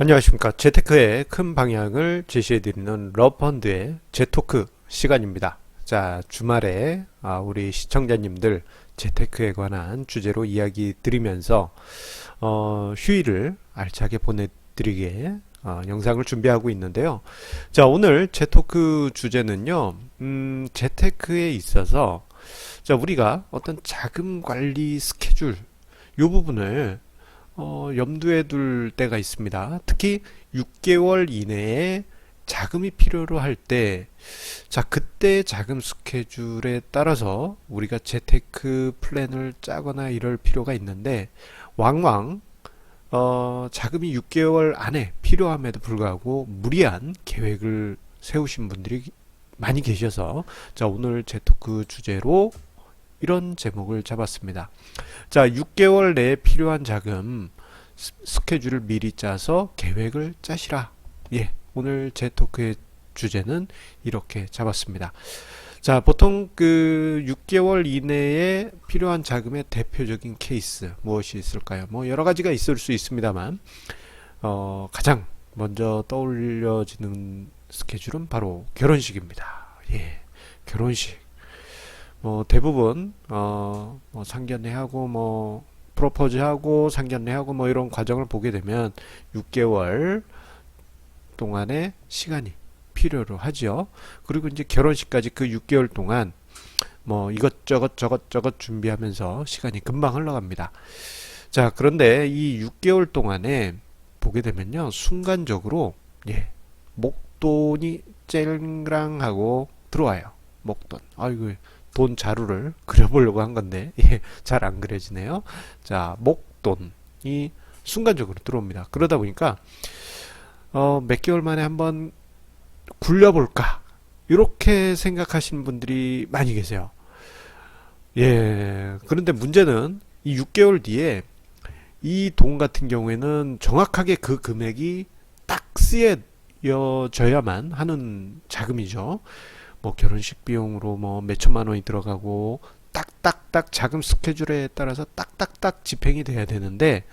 안녕하십니까. 재테크의 큰 방향을 제시해드리는 러펀드의 재토크 시간입니다. 자, 주말에 아, 우리 시청자님들 재테크에 관한 주제로 이야기 드리면서 어, 휴일을 알차게 보내드리게 어, 영상을 준비하고 있는데요. 자, 오늘 재토크 주제는요, 음, 재테크에 있어서 자, 우리가 어떤 자금 관리 스케줄 요 부분을 어, 염두에 둘 때가 있습니다. 특히 6개월 이내에 자금이 필요로 할 때, 자, 그때 자금 스케줄에 따라서 우리가 재테크 플랜을 짜거나 이럴 필요가 있는데, 왕왕, 어, 자금이 6개월 안에 필요함에도 불구하고 무리한 계획을 세우신 분들이 많이 계셔서, 자, 오늘 재테크 주제로 이런 제목을 잡았습니다. 자, 6개월 내에 필요한 자금 스- 스케줄을 미리 짜서 계획을 짜시라. 예, 오늘 제 토크의 주제는 이렇게 잡았습니다. 자, 보통 그 6개월 이내에 필요한 자금의 대표적인 케이스 무엇이 있을까요? 뭐 여러 가지가 있을 수 있습니다만 어, 가장 먼저 떠올려지는 스케줄은 바로 결혼식입니다. 예, 결혼식. 뭐 대부분 어, 뭐 상견례하고 뭐 프로포즈하고 상견례하고 뭐 이런 과정을 보게 되면 6개월 동안의 시간이 필요로 하죠. 그리고 이제 결혼식까지 그 6개월 동안 뭐 이것저것 저것저것 준비하면서 시간이 금방 흘러갑니다. 자, 그런데 이 6개월 동안에 보게 되면요. 순간적으로 예. 목돈이 쨍랑하고 들어와요. 목돈. 아이고 돈 자루를 그려보려고 한 건데 예, 잘 안 그려지네요. 자, 목돈이 순간적으로 들어옵니다. 그러다 보니까 어, 몇 개월 만에 한번 굴려볼까 이렇게 생각하시는 분들이 많이 계세요. 예, 그런데 문제는 이 6개월 뒤에 이 돈 같은 경우에는 정확하게 그 금액이 딱 쓰여져야만 하는 자금이죠. 뭐 결혼식 비용으로 뭐 몇천만 원이 들어가고 딱딱딱 자금 스케줄에 따라서 딱딱딱 집행이 돼야 되는데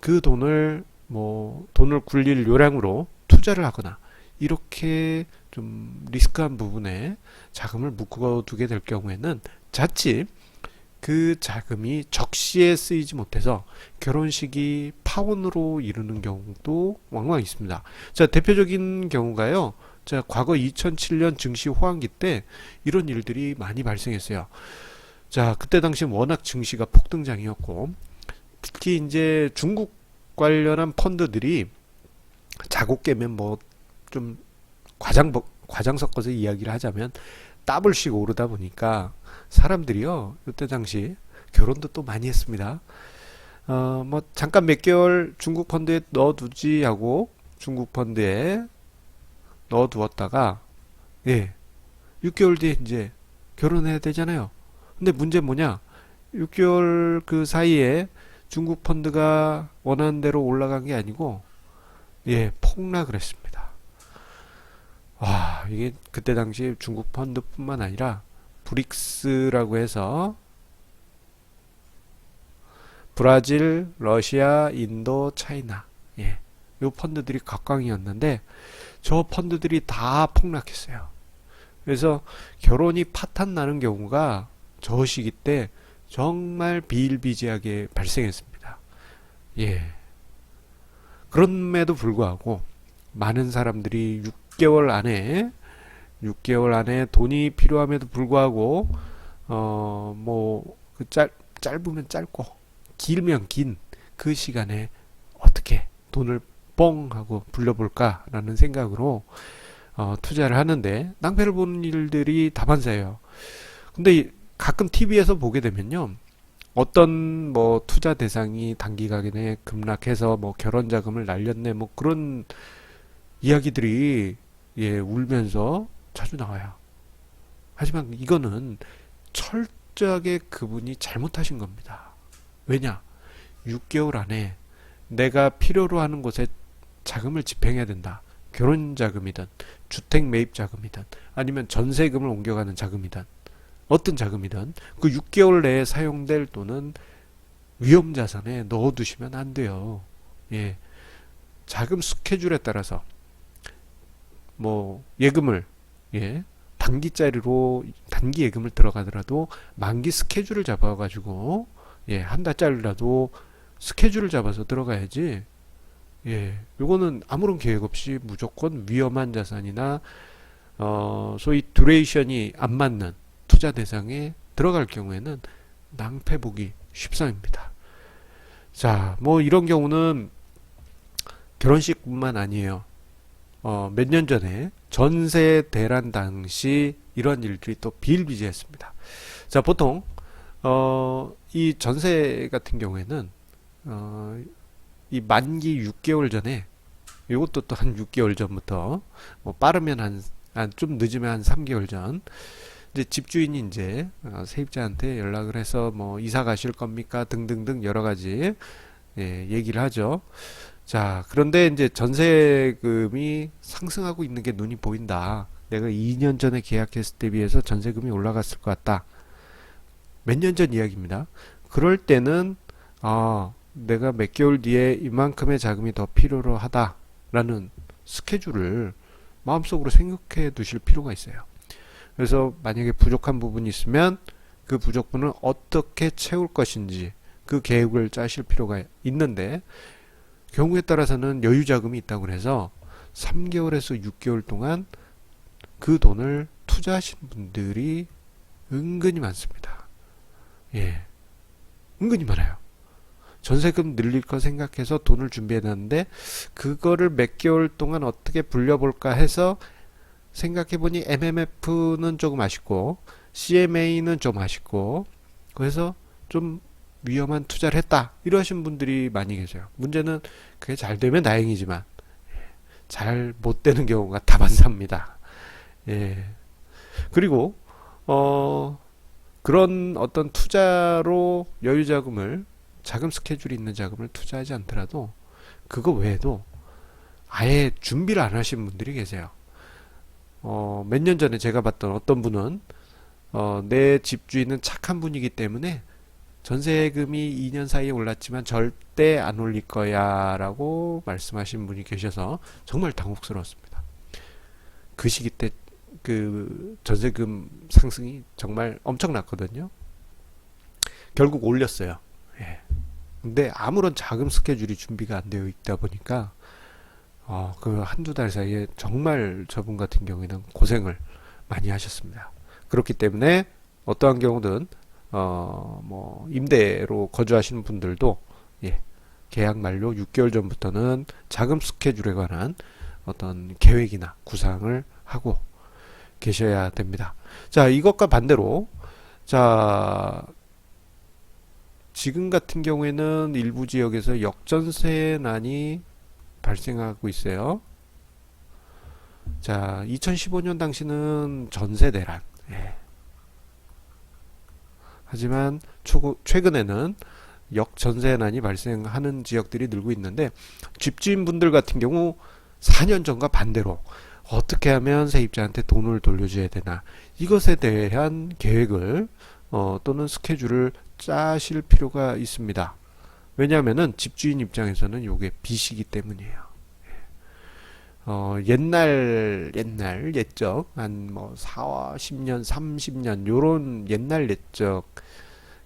그 돈을 뭐 돈을 굴릴 요량으로 투자를 하거나 이렇게 좀 리스크한 부분에 자금을 묶어 두게 될 경우에는 자칫 그 자금이 적시에 쓰이지 못해서 결혼식이 파혼으로 이르는 경우도 왕왕 있습니다. 자, 대표적인 경우가요. 자, 과거 2007년 증시 호황기 때 이런 일들이 많이 발생했어요. 자, 그때 당시 워낙 증시가 폭등장이었고, 특히 이제 중국 관련한 펀드들이 자국 깨면 뭐 좀 과장, 과장 섞어서 이야기를 하자면 더블씩 오르다 보니까 사람들이요, 이때 당시 결혼도 또 많이 했습니다. 어, 뭐 잠깐 몇 개월 중국 펀드에 넣어두지 하고 중국 펀드에 넣어 두었다가 예 6개월 뒤에 이제 결혼해야 되잖아요. 근데 문제 뭐냐? 6개월 그 사이에 중국 펀드가 원하는 대로 올라간 게 아니고 예 폭락을 했습니다. 와 이게 그때 당시 중국 펀드뿐만 아니라 브릭스라고 해서 브라질, 러시아, 인도, 차이나 예, 요 펀드들이 각광이었는데 저 펀드들이 다 폭락했어요. 그래서 결혼이 파탄 나는 경우가 저 시기 때 정말 비일비재하게 발생했습니다. 예. 그럼에도 불구하고 많은 사람들이 6개월 안에 6개월 안에 돈이 필요함에도 불구하고 어뭐 그짧 짧으면 짧고 길면 긴 그 시간에 어떻게 돈을 뻥 하고 불려볼까라는 생각으로 어, 투자를 하는데 낭패를 보는 일들이 다반사예요. 근데 이- 가끔 TV에서 보게 되면요. 어떤 뭐 투자 대상이 단기간에 급락해서 뭐 결혼 자금을 날렸네 뭐 그런 이야기들이 예 울면서 자주 나와요. 하지만 이거는 철저하게 그분이 잘못하신 겁니다. 왜냐? 6개월 안에 내가 필요로 하는 곳에 자금을 집행해야 된다. 결혼 자금이든 주택 매입 자금이든 아니면 전세금을 옮겨가는 자금이든 어떤 자금이든 그 6개월 내에 사용될 돈은 위험 자산에 넣어두시면 안 돼요. 예. 자금 스케줄에 따라서 뭐 예금을 예 단기짜리로 단기 예금을 들어가더라도 만기 스케줄을 잡아가지고 예 한 달짜리라도 스케줄을 잡아서 들어가야지 예 요거는 아무런 계획 없이 무조건 위험한 자산이나 어 소위 듀레이션이 안 맞는 투자 대상에 들어갈 경우에는 낭패 보기 쉽상입니다. 자, 뭐 이런 경우는 결혼식뿐만 아니에요. 어, 몇 년 전에 전세 대란 당시 이런 일들이 또 비일비재했습니다. 자, 보통 어, 이 전세 같은 경우에는 어, 이 만기 6개월 전에 이것도 또 한 6개월 전부터 뭐 빠르면 한, 한 좀 늦으면 한 3개월 전 이제 집주인이 이제 어, 세입자한테 연락을 해서 뭐 이사 가실 겁니까 등등등 여러 가지 예, 얘기를 하죠. 자, 그런데 이제 전세금이 상승하고 있는 게 눈이 보인다. 내가 2년 전에 계약했을 때 비해서 전세금이 올라갔을 것 같다. 몇 년 전 이야기입니다. 그럴 때는 아, 내가 몇 개월 뒤에 이만큼의 자금이 더 필요로 하다라는 스케줄을 마음속으로 생각해 두실 필요가 있어요. 그래서 만약에 부족한 부분이 있으면 그 부족분을 어떻게 채울 것인지 그 계획을 짜실 필요가 있는데 경우에 따라서는 여유 자금이 있다고 해서 3개월에서 6개월 동안 그 돈을 투자하신 분들이 은근히 많습니다. 예. 은근히 많아요. 전세금 늘릴 거 생각해서 돈을 준비해 놨는데 그거를 몇 개월 동안 어떻게 불려볼까 해서 생각해 보니 MMF는 조금 아쉽고 CMA는 좀 아쉽고 그래서 좀 위험한 투자를 했다 이러신 분들이 많이 계세요. 문제는 그게 잘 되면 다행이지만 잘 못 되는 경우가 다반사입니다. 예. 그리고 어 그런 어떤 투자로 여유 자금을 자금 스케줄이 있는 자금을 투자하지 않더라도 그거 외에도 아예 준비를 안 하신 분들이 계세요. 어, 몇 년 전에 제가 봤던 어떤 분은 어, 내 집주인은 착한 분이기 때문에 전세금이 2년 사이에 올랐지만 절대 안 올릴 거야 라고 말씀하신 분이 계셔서 정말 당혹스러웠습니다. 그 시기 때 그 전세금 상승이 정말 엄청났거든요. 결국 올렸어요. 예. 근데 아무런 자금 스케줄이 준비가 안 되어 있다 보니까 어, 그 한두 달 사이에 정말 저분 같은 경우에는 고생을 많이 하셨습니다. 그렇기 때문에 어떠한 경우든 어, 뭐 임대로 거주하시는 분들도 예, 계약 만료 6개월 전부터는 자금 스케줄에 관한 어떤 계획이나 구상을 하고 계셔야 됩니다. 자, 이것과 반대로 자, 지금 같은 경우에는 일부 지역에서 역전세난이 발생하고 있어요. 자, 2015년 당시는 전세 대란. 예. 하지만 초, 최근에는 역전세난이 발생하는 지역들이 늘고 있는데 집주인분들 같은 경우 4년 전과 반대로 어떻게 하면 세입자한테 돈을 돌려줘야 되나 이것에 대한 계획을 어, 또는 스케줄을 짜실 필요가 있습니다. 왜냐하면은 집주인 입장에서는 요게 빚이기 때문이에요. 어, 옛날, 옛날, 옛적, 한 뭐, 4, 10년, 30년, 요런 옛날 옛적,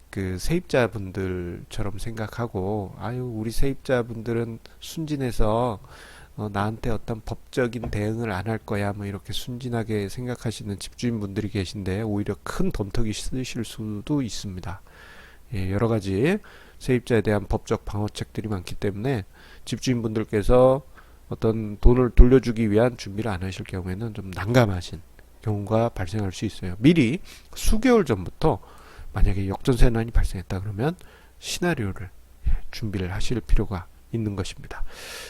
그 세입자분들처럼 생각하고, 아유, 우리 세입자분들은 순진해서, 어, 나한테 어떤 법적인 대응을 안 할 거야, 뭐, 이렇게 순진하게 생각하시는 집주인분들이 계신데, 오히려 큰 돈턱이 쓰실 수도 있습니다. 예, 여러 가지 세입자에 대한 법적 방어책들이 많기 때문에, 집주인분들께서 어떤 돈을 돌려주기 위한 준비를 안 하실 경우에는 좀 난감하신 경우가 발생할 수 있어요. 미리 수개월 전부터 만약에 역전세난이 발생했다 그러면 시나리오를 준비를 하실 필요가 있는 것입니다.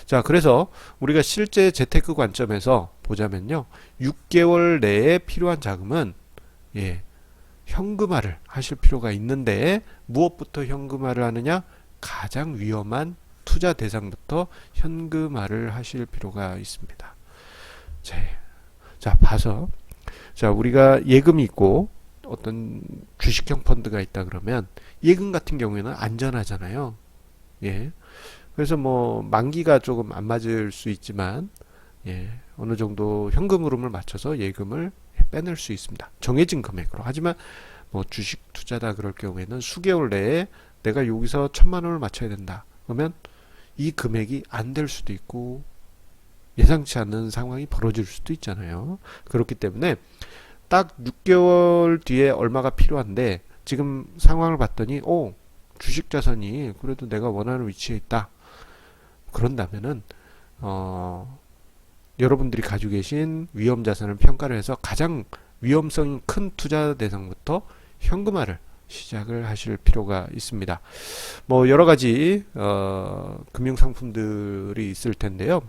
자, 그래서 우리가 실제 재테크 관점에서 보자면요. 6개월 내에 필요한 자금은 예, 현금화를 하실 필요가 있는데 무엇부터 현금화를 하느냐? 가장 위험한 투자 대상부터 현금화를 하실 필요가 있습니다. 자, 자 봐서 자 우리가 예금이 있고 어떤 주식형 펀드가 있다 그러면 예금 같은 경우에는 안전하잖아요. 예. 그래서 뭐 만기가 조금 안 맞을 수 있지만 예, 어느 정도 현금 흐름을 맞춰서 예금을 빼낼 수 있습니다. 정해진 금액으로. 하지만 뭐 주식 투자다 그럴 경우에는 수개월 내에 내가 여기서 천만 원을 맞춰야 된다. 그러면 이 금액이 안 될 수도 있고 예상치 않는 상황이 벌어질 수도 있잖아요. 그렇기 때문에 딱 6개월 뒤에 얼마가 필요한데 지금 상황을 봤더니 오 주식 자산이 그래도 내가 원하는 위치에 있다. 그런다면은 어 여러분들이 가지고 계신 위험 자산을 평가를 해서 가장 위험성이 큰 투자 대상부터 현금화를 시작을 하실 필요가 있습니다. 뭐 여러 가지 어, 금융 상품들이 있을 텐데요.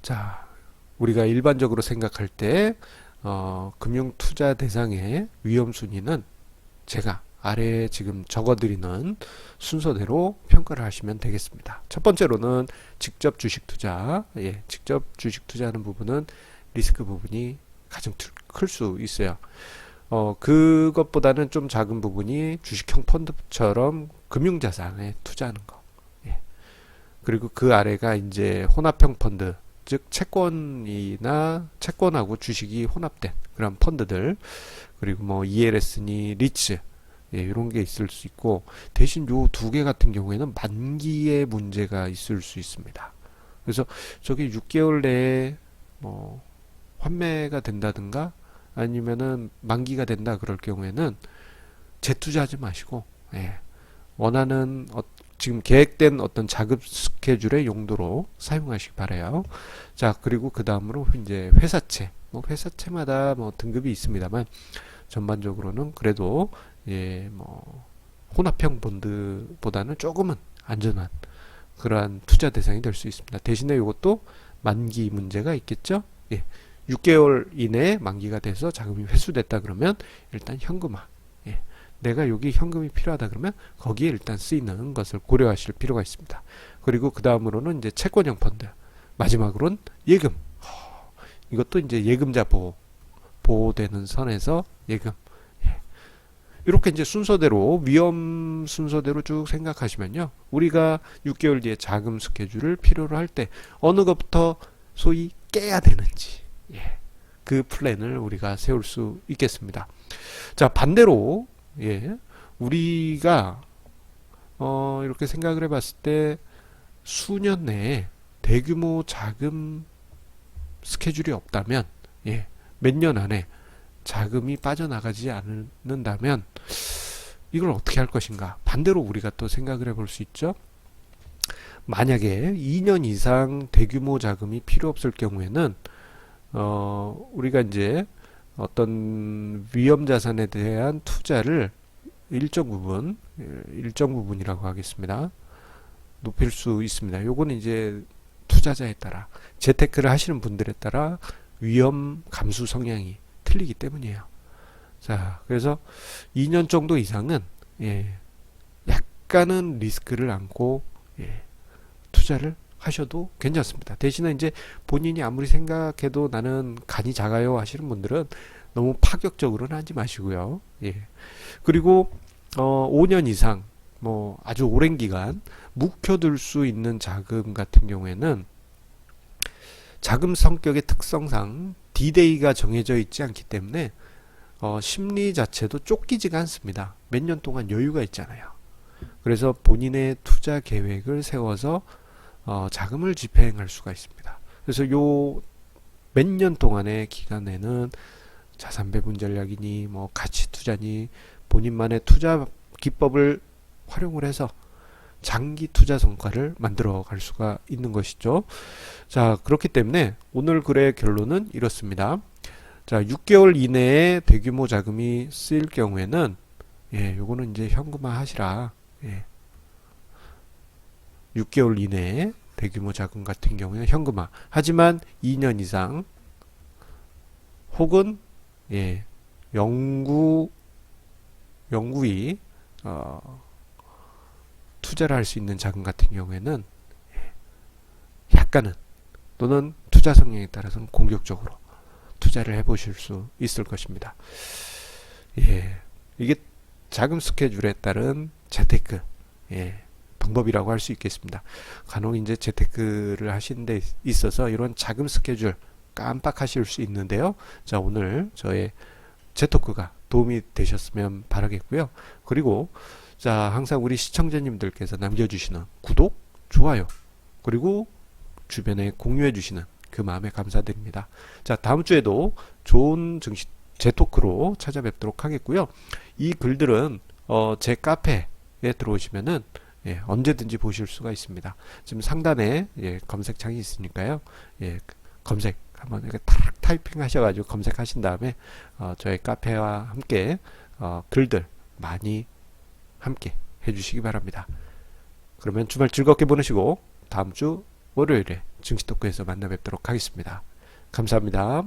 자, 우리가 일반적으로 생각할 때 어, 금융 투자 대상의 위험 순위는 제가 아래에 지금 적어드리는 순서대로 평가를 하시면 되겠습니다. 첫 번째로는 직접 주식 투자, 예, 직접 주식 투자하는 부분은 리스크 부분이 가장 클 수 있어요. 어, 그것보다는 좀 작은 부분이 주식형 펀드처럼 금융자산에 투자하는 거. 예. 그리고 그 아래가 이제 혼합형 펀드, 즉 채권이나 채권하고 주식이 혼합된 그런 펀드들, 그리고 뭐 ELS니 리츠, 예, 이런 게 있을 수 있고 대신 요 두 개 같은 경우에는 만기의 문제가 있을 수 있습니다. 그래서 저게 6개월 내에 뭐 환매가 된다든가 아니면은 만기가 된다 그럴 경우에는 재투자하지 마시고 예, 원하는 어, 지금 계획된 어떤 자급 스케줄의 용도로 사용하시기 바래요. 자 그리고 그 다음으로 이제 회사채 뭐 회사채마다 뭐 등급이 있습니다만 전반적으로는 그래도 예, 뭐 혼합형 본드보다는 조금은 안전한 그러한 투자 대상이 될 수 있습니다. 대신에 이것도 만기 문제가 있겠죠. 예, 6개월 이내에 만기가 돼서 자금이 회수됐다 그러면 일단 현금화. 예, 내가 여기 현금이 필요하다 그러면 거기에 일단 쓰이는 것을 고려하실 필요가 있습니다. 그리고 그 다음으로는 이제 채권형 펀드. 마지막으로는 예금. 허, 이것도 이제 예금자 보호 보호되는 선에서 예금. 이렇게 이제 순서대로 위험 순서대로 쭉 생각하시면요. 우리가 6개월 뒤에 자금 스케줄을 필요로 할 때 어느 것부터 소위 깨야 되는지 예. 그 플랜을 우리가 세울 수 있겠습니다. 자, 반대로 예. 우리가 어, 이렇게 생각을 해 봤을 때 수년 내에 대규모 자금 스케줄이 없다면 예. 몇 년 안에 자금이 빠져나가지 않는다면 이걸 어떻게 할 것인가? 반대로 우리가 또 생각을 해볼 수 있죠. 만약에 2년 이상 대규모 자금이 필요 없을 경우에는 어 우리가 이제 어떤 위험 자산에 대한 투자를 일정 부분 일정 부분이라고 하겠습니다. 높일 수 있습니다. 요거는 이제 투자자에 따라 재테크를 하시는 분들에 따라 위험 감수 성향이 틀리기 때문이에요. 자, 그래서 2년 정도 이상은 예, 약간은 리스크를 안고 예, 투자를 하셔도 괜찮습니다. 대신에 이제 본인이 아무리 생각해도 나는 간이 작아요 하시는 분들은 너무 파격적으로는 하지 마시고요. 예. 그리고 어 5년 이상 뭐 아주 오랜 기간 묵혀둘 수 있는 자금 같은 경우에는 자금 성격의 특성상 D-Day가 정해져 있지 않기 때문에 어, 심리 자체도 쫓기지가 않습니다. 몇 년 동안 여유가 있잖아요. 그래서 본인의 투자 계획을 세워서 어, 자금을 집행할 수가 있습니다. 그래서 요 몇 년 동안의 기간에는 자산 배분 전략이니 뭐 가치 투자니 본인만의 투자 기법을 활용을 해서 장기 투자 성과를 만들어 갈 수가 있는 것이죠. 자, 그렇기 때문에 오늘 글의 결론은 이렇습니다. 자, 6개월 이내에 대규모 자금이 쓰일 경우에는 예, 요거는 이제 현금화 하시라. 예. 6개월 이내에 대규모 자금 같은 경우에는 현금화. 하지만 2년 이상 혹은 예, 영구 영구히 어 투자를 할 수 있는 자금 같은 경우에는 약간은 또는 투자 성향에 따라서는 공격적으로 투자를 해보실 수 있을 것입니다. 예, 이게 자금 스케줄에 따른 재테크, 예, 방법이라고 할 수 있겠습니다. 간혹 이제 재테크를 하시는 데 있어서 이런 자금 스케줄 깜빡하실 수 있는데요. 자, 오늘 저의 재토크가 도움이 되셨으면 바라겠고요. 그리고 자, 항상 우리 시청자님들께서 남겨주시는 구독, 좋아요, 그리고 주변에 공유해 주시는 그 마음에 감사드립니다. 자, 다음 주에도 좋은 증시 재토크로 찾아뵙도록 하겠고요. 이 글들은 어, 제 카페에 들어오시면은 예, 언제든지 보실 수가 있습니다. 지금 상단에 예, 검색창이 있으니까요. 예, 검색 한번 이렇게 탁 타이핑 하셔가지고 검색하신 다음에 어, 저희 카페와 함께 어, 글들 많이 함께 해주시기 바랍니다. 그러면 주말 즐겁게 보내시고 다음 주 월요일에 증시 토크에서 만나 뵙도록 하겠습니다. 감사합니다.